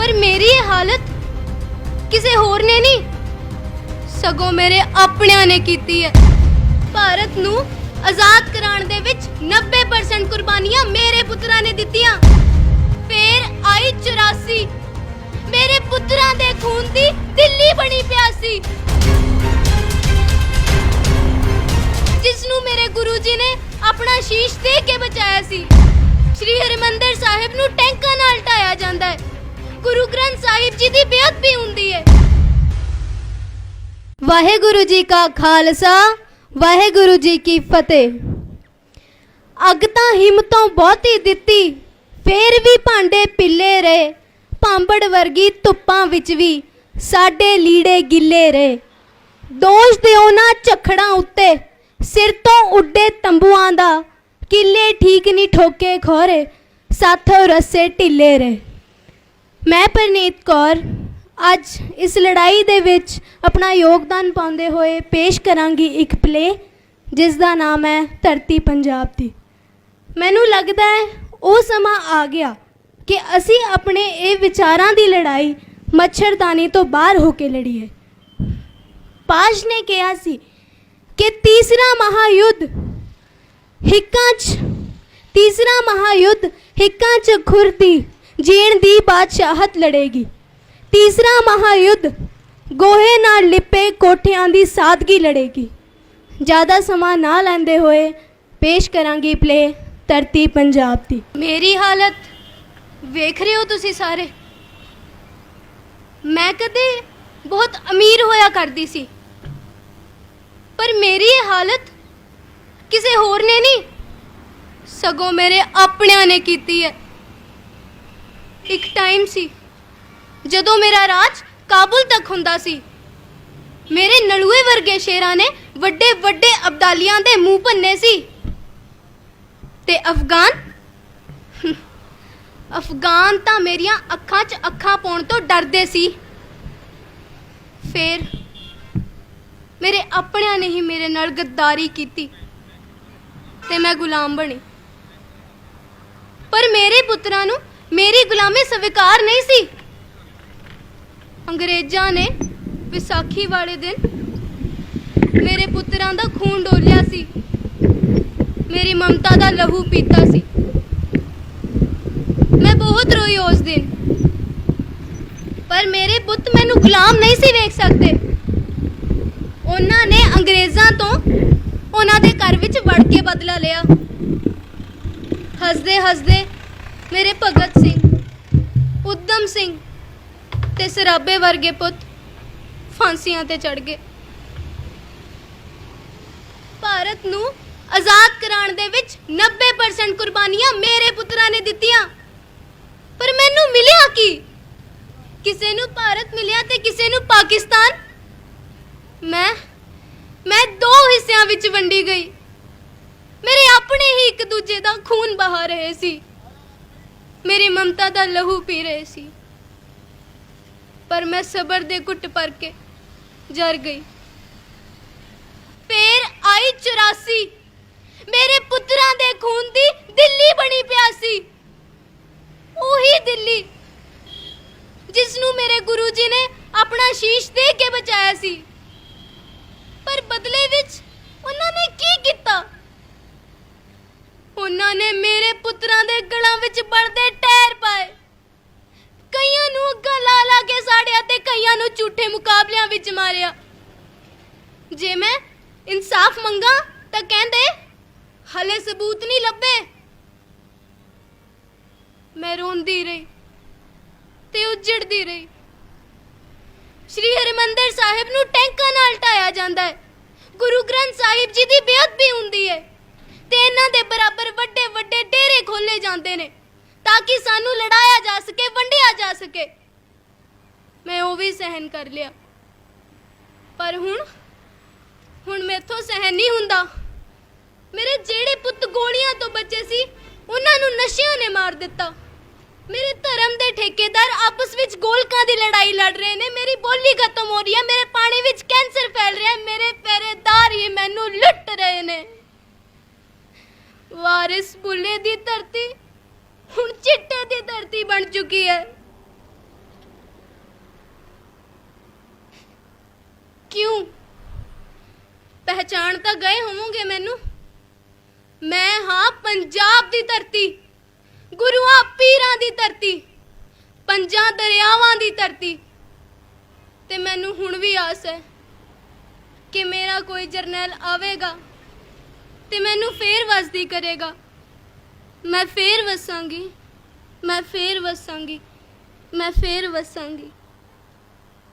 ਪਰ ਮੇਰੀ ਇਹ ਹਾਲਤ ਕਿਸੇ ਹੋਰ ਨੇ ਨਹੀਂ। ਸਗੋਂ ਮੇਰੇ ਆਪਣਿਆਂ ਨੇ ਕੀਤੀ ਹੈ। ਭਾਰਤ ਨੂੰ ਆਜ਼ਾਦ ਕਰਾਉਣ ਦੇ ਵਿੱਚ 90% ਕੁਰਬਾਨੀਆਂ ਮੇਰੇ ਪੁੱਤਰਾਂ ਨੇ ਦਿੱਤੀਆਂ। ਫੇਰ ਆਈ 84 ਮੇਰੇ ਪੁੱਤਰਾਂ ਦੇ ਖੂਨ ਦੀ ਦਿੱਲੀ ਬਣੀ ਪਿਆਸੀ। ਜਿਸ ਨੂੰ ਮੇਰੇ ਗੁਰੂ ਜੀ ਨੇ ਆਪਣਾ ਸ਼ੀਸ਼ ਦੇ ਕੇ ਬਚਾਇਆ ਸੀ। ਸ਼੍ਰੀ ਹਰਿਮੰਦਰ ਸਾਹਿਬ ਨੂੰ ਟੈਂਕਾਂ ਨਾਲ ਢਾਇਆ ਜਾਂਦਾ ਹੈ। ਗੁਰੂ ਗ੍ਰੰਥ ਸਾਹਿਬ ਜੀ ਦੀ ਬੇਅਦਬੀ ਹੁੰਦੀ ਹੈ। ਵਾਹਿਗੁਰੂ ਜੀ ਕਾ ਖਾਲਸਾ, ਵਾਹਿਗੁਰੂ ਜੀ ਕੀ ਫਤਿਹ। ਅੱਗ ਤਾਂ ਹਿੰਮਤੋਂ ਬਹੁਤੀ ਦਿੱਤੀ, ਫੇਰ ਵੀ ਭਾਂਡੇ ਪਿੱਲੇ ਰਹੇ। ਭਾਂਬੜ ਵਰਗੀ ਧੁੱਪਾਂ ਵਿੱਚ ਵੀ ਸਾਡੇ ਲੀੜੇ ਗਿੱਲੇ ਰਹੇ। ਦੋਸ਼ ਦਿਓ ਨਾ ਝਖੜਾਂ ਉੱਤੇ, ਸਿਰ ਤੋਂ ਉੱਡੇ ਤੰਬੂਆਂ ਦਾ। ਕਿੱਲੇ ਠੀਕ ਨਹੀਂ ਠੋਕੇ ਖੋਰੇ, ਸਾਥੋਂ ਰੱਸੇ ਢਿੱਲੇ ਰਹੇ। ਮੈਂ ਪਰਨੀਤ ਕੌਰ, ਅੱਜ ਇਸ ਲੜਾਈ ਦੇ ਵਿੱਚ ਆਪਣਾ ਯੋਗਦਾਨ ਪਾਉਂਦੇ ਹੋਏ ਪੇਸ਼ ਕਰਾਂਗੀ ਇੱਕ ਪਲੇ ਜਿਸ ਦਾ ਨਾਮ ਹੈ ਧਰਤੀ ਪੰਜਾਬ ਦੀ। ਮੈਨੂੰ ਲੱਗਦਾ ਹੈ ਉਹ ਸਮਾਂ ਆ ਗਿਆ ਕਿ ਅਸੀਂ ਆਪਣੇ ਇਹ ਵਿਚਾਰਾਂ ਦੀ ਲੜਾਈ ਮੱਛਰਦਾਨੀ ਤੋਂ ਬਾਹਰ ਹੋ ਕੇ ਲੜੀਏ। ਪਾਸ਼ ਨੇ ਕਿਹਾ ਸੀ ਕਿ ਤੀਸਰਾ ਮਹਾਯੁੱਧ ਹਿੱਕਾਂ 'ਚ, ਤੀਸਰਾ ਮਹਾਯੁੱਧ ਹਿੱਕਾਂ 'ਚ ਖੁਰਦੀ ਜੀਣ ਦੀ ਬਾਦਸ਼ਾਹਤ ਲੜੇਗੀ। ਤੀਸਰਾ ਮਹਾਯੁੱਧ, ਗੋਹੇ ਨਾਲ ਲਿਪੇ ਕੋਠਿਆਂ ਦੀ ਸਾਦਗੀ ਲੜੇਗੀ। ਜ਼ਿਆਦਾ ਸਮਾਂ ਨਾ ਲੈਂਦੇ ਹੋਏ ਪੇਸ਼ ਕਰਾਂਗੀ ਪਲੇ ਧਰਤੀ ਪੰਜਾਬ ਦੀ। ਮੇਰੀ ਹਾਲਤ ਵੇਖ ਰਹੇ ਹੋ ਤੁਸੀਂ ਸਾਰੇ? ਮੈਂ ਕਦੇ ਬਹੁਤ ਅਮੀਰ ਹੋਇਆ ਕਰਦੀ ਸੀ। ਪਰ ਮੇਰੀ ਇਹ ਹਾਲਤ ਕਿਸੇ ਹੋਰ ਨੇ ਨਹੀਂ। ਸਗੋਂ ਮੇਰੇ ਆਪਣਿਆਂ ਨੇ ਕੀਤੀ ਹੈ। ਇੱਕ ਟਾਈਮ ਸੀ, ਜਦੋਂ ਮੇਰਾ ਰਾਜ ਕਾਬੁਲ ਤੱਕ ਹੁੰਦਾ ਸੀ। ਮੇਰੇ ਨਲੂਏ ਵਰਗੇ ਸ਼ੇਰਾਂ ਨੇ ਵੱਡੇ ਵੱਡੇ ਅਬਦਾਲੀਆਂ ਦੇ ਮੂੰਹ ਭੰਨੇ ਸੀ। ਤੇ ਅਫਗਾਨ? ਅਫਗਾਨ ਤਾਂ ਮੇਰੀਆਂ ਅੱਖਾਂ 'ਚ ਅੱਖਾਂ ਪਾਉਣ ਤੋਂ ਡਰਦੇ ਸੀ। ਫੇਰ ਮੇਰੇ ਆਪਣਿਆਂ ਨੇ ਹੀ ਮੇਰੇ ਨਾਲ ਗੱਦਾਰੀ ਕੀਤੀ ਤੇ ਮੈਂ ਗੁਲਾਮ ਬਣੀ। ਪਰ ਮੇਰੇ ਪੁੱਤਰਾਂ ਨੂੰ ਮੇਰੀ ਗੁਲਾਮੀ ਸਵੀਕਾਰ ਨਹੀਂ ਸੀ। ਅੰਗਰੇਜ਼ਾਂ ਨੇ ਵਿਸਾਖੀ ਵਾਲੇ ਦਿਨ ਮੇਰੇ ਪੁੱਤਰਾਂ ਦਾ ਖੂਨ ਡੋਲਿਆ ਸੀ। ਮੇਰੀ ਮਮਤਾ ਦਾ ਲਹੂ ਪੀਤਾ ਸੀ। ਮੈਂ ਬਹੁਤ ਰੋਈ ਉਸ ਦਿਨ। ਪਰ ਮੇਰੇ ਪੁੱਤ ਮੈਨੂੰ ਗੁਲਾਮ ਨਹੀਂ ਸੀ ਵੇਖ ਸਕਦੇ। ਉਹਨਾਂ ਨੇ ਅੰਗਰੇਜ਼ਾਂ ਤੋਂ ਉਹਨਾਂ ਦੇ ਘਰ ਵਿੱਚ ਵੜ ਕੇ ਬਦਲਾ ਲਿਆ। ਹੱਸਦੇ ਹੱਸਦੇ ਮੇਰੇ ਭਗਤ ਸਿੰਘ, ਉਦਮ ਸਿੰਘ ਤੇ ਸਰਾਬੇ ਵਰਗੇ ਪੁੱਤ ਫਾਂਸੀਆਂ ਤੇ ਚੜ ਗਏ। ਭਾਰਤ ਨੂੰ ਆਜ਼ਾਦ ਕਰਾਉਣ ਦੇ ਵਿੱਚ 90% ਕੁਰਬਾਨੀਆਂ ਮੇਰੇ ਪੁੱਤਰਾਂ ਨੇ ਦਿੱਤੀਆਂ। ਪਰ ਮੈਨੂੰ ਮਿਲਿਆ ਕੀ? ਕਿਸੇ ਨੂੰ ਭਾਰਤ ਮਿਲਿਆ ਤੇ ਕਿਸੇ ਨੂੰ ਪਾਕਿਸਤਾਨ? ਮੈਂ ਮੈਂ ਦੋ ਹਿੱਸਿਆਂ ਵਿੱਚ ਵੰਡੀ ਗਈ। ਮੇਰੇ ਆਪਣੇ ਹੀ ਇੱਕ ਦੂਜੇ ਦਾ ਖੂਨ ਬਹਾ ਰਹੇ ਸੀ। ਮੇਰੀ ਮਮਤਾ ਦਾ ਲਹੂ ਪੀ ਰਹੇ ਸੀ। ਪਰ ਮੈਂ ਸਬਰ ਦੇ ਘੁੱਟ ਭਰ ਕੇ ਜਰ ਗਈ। ਫੇਰ ਆਈ 84 ਮੇਰੇ ਪੁੱਤਰਾਂ ਦੇ ਖੂਨ ਦੀ ਦਿੱਲੀ ਬਣੀ ਪਿਆਸੀ ਉਹੀ ਦਿੱਲੀ ਜਿਸ ਨੂੰ ਮੇਰੇ ਗੁਰੂ ਜੀ ਨੇ ਆਪਣਾ ਸ਼ੀਸ਼ ਦੇ ਕੇ ਬਚਾਇਆ ਸੀ। ਪਰ ਬਦਲੇ ਵਿੱਚ ਉਹਨਾਂ ਨੇ ਕੀ ਕੀਤਾ? ਉਹਨਾਂ ਨੇ ਮੇਰੇ ਪੁੱਤਰਾਂ ਦੇ ਵਿੱਚ ਬੜਦੇ ਟਾਇਰ ਪਾਏ। ਕਈਆਂ ਨੂੰ ਅੱਗਾ ਲਾ ਲਾ ਕੇ ਸਾੜਿਆ ਤੇ ਕਈਆਂ ਨੂੰ ਝੂਠੇ ਮੁਕਾਬਲਿਆਂ ਵਿੱਚ ਮਾਰਿਆ। ਜੇ ਮੈਂ ਇਨਸਾਫ ਮੰਗਾ ਤਾਂ ਕਹਿੰਦੇ, ਹਲੇ ਸਬੂਤ ਨਹੀਂ ਲੱਭੇ। ਮੈਂ ਰੋਂਦੀ ਰਹੀ ਤੇ ਉੱਜੜਦੀ ਰਹੀ। ਸ਼੍ਰੀ ਹਰਿਮੰਦਰ ਸਾਹਿਬ ਨੂੰ ਟੈਂਕਾਂ ਨਾਲ ਢਾਇਆ ਜਾਂਦਾ ਹੈ। ਗੁਰੂ ਗ੍ਰੰਥ ਸਾਹਿਬ ਜੀ ਦੀ ਬੇਅਦਬੀ ਹੁੰਦੀ ਹੈ ਤੇ ਇਹਨਾਂ ਦੇ ਬਰਾਬਰ ਵੱਡੇ ਵੱਡੇ ਡੇਰੇ ਖੋਲੇ ਜਾਂਦੇ ਨੇ। ਤਾਂ ਕਿ ਸਾਨੂੰ ਲੜਾਇਆ ਜਾ ਸਕੇ, ਵੰਡਿਆ ਜਾ ਸਕੇ। ਮੈਂ ਉਹ ਵੀ ਸਹਿਨ ਕਰ ਲਿਆ। ਪਰ ਹੁਣ ਹੁਣ ਮੈਥੋਂ ਸਹਿਨ ਨਹੀਂ ਹੁੰਦਾ। ਮੇਰੇ ਜਿਹੜੇ ਪੁੱਤ ਗੋਲੀਆਂ ਤੋਂ ਬਚੇ ਸੀ, ਉਹਨਾਂ ਨੂੰ ਨਸ਼ਿਆਂ ਨੇ ਮਾਰ ਦਿੱਤਾ। ਮੇਰੇ ਧਰਮ ਦੇ ਠੇਕੇਦਾਰ ਆਪਸ ਵਿੱਚ ਗੋਲਕਾਂ ਦੀ ਲੜਾਈ ਲੜ ਰਹੇ ਨੇ। ਮੇਰੀ ਬੋਲੀ ਖਤਮ ਹੋ ਰਹੀ ਹੈ, ਮੇਰੇ ਪਾਣੀ ਵਿੱਚ ਕੈਂਸਰ ਫੈਲ ਰਿਹਾ ਹੈ, ਮੇਰੇ ਪਹਿਰੇਦਾਰ ਹੀ ਮੈਨੂੰ ਲੁੱਟ ਰਹੇ ਨੇ। ਵਾਰਿਸ ਬੁੱਲੇ ਦੀ ਧਰਤੀ ਹੁਣ ਚਿੱਟੇ ਦੀ ਧਰਤੀ ਬਣ ਚੁੱਕੀ ਹੈ। ਕਿਉਂ? ਪਹਿਚਾਣ ਤਾਂ ਗਏ ਹੋਵੋਗੇ ਮੈਨੂੰ? ਮੈਂ ਹਾਂ ਪੰਜਾਬ ਦੀ ਧਰਤੀ, ਗੁਰੂਆਂ ਪੀਰਾਂ ਦੀ ਧਰਤੀ, ਪੰਜਾਂ ਦਰਿਆਵਾਂ ਦੀ ਧਰਤੀ। ਤੇ ਮੈਨੂੰ ਹੁਣ ਵੀ ਆਸ ਹੈ ਕਿ ਮੇਰਾ ਕੋਈ ਜਰਨੈਲ ਆਵੇਗਾ ਤੇ ਮੈਨੂੰ ਫੇਰ ਵਸਦੀ ਕਰੇਗਾ। ਮੈਂ ਫੇਰ ਵਸਾਂਗੀ ਮੈਂ ਫੇਰ ਵਸਾਂਗੀ ਮੈਂ ਫੇਰ ਵਸਾਂਗੀ।